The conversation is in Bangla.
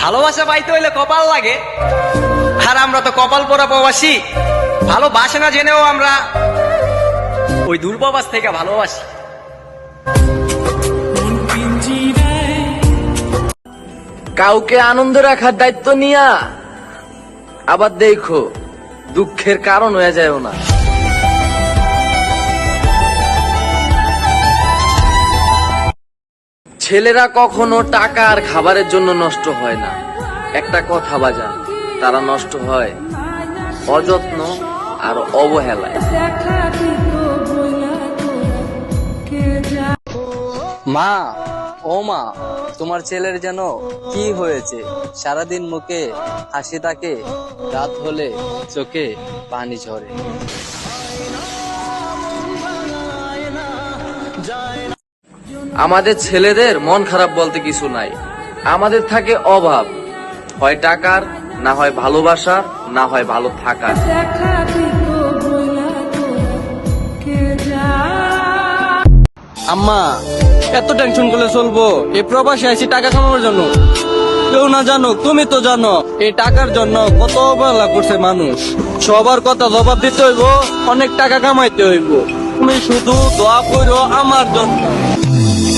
ভালোবাসা পাইতে হইলে কপাল লাগে। আর আমরা তো কপাল পোড়া প্রবাসী ভালোবাসে না জেনেও আমরা ওই দূরপ্রবাস থেকে ভালোবাসি। কাউকে আনন্দ রাখার দায়িত্ব নিয়া, আবার দেখো, দুঃখের কারণ হয়ে যায় না। ছেলেরা কখনো টাকা আর খাবারের জন্য নষ্ট হয় না। একটা কথা বাজান, তারা নষ্ট হয় অযত্ন আর অবহেলায়। মা, ও মা, তোমার ছেলের যেন কি হয়েছে? সারাদিন মুখে হাসি থাকে, রাত হলে চোখে পানি ঝরে। আমাদের ছেলেদের মন খারাপ বলতে কিছু নাই। আমাদের থাকে অভাব। হয় টাকার, না হয় ভালোবাসার, না হয় ভালো থাকার। আম্মা, এত টেনশন করলে চলবো? এই প্রবাসে আছি টাকা কামানোর জন্য। কেউ না জানো তুমি তো জানো, এই টাকার জন্য কত অবহেলা করছে মানুষ। সবার কথা জবাব দিতে হইব, অনেক টাকা কামাইতে হইব। তুমি শুধু দোয়া করো আমার জন্য। Amen.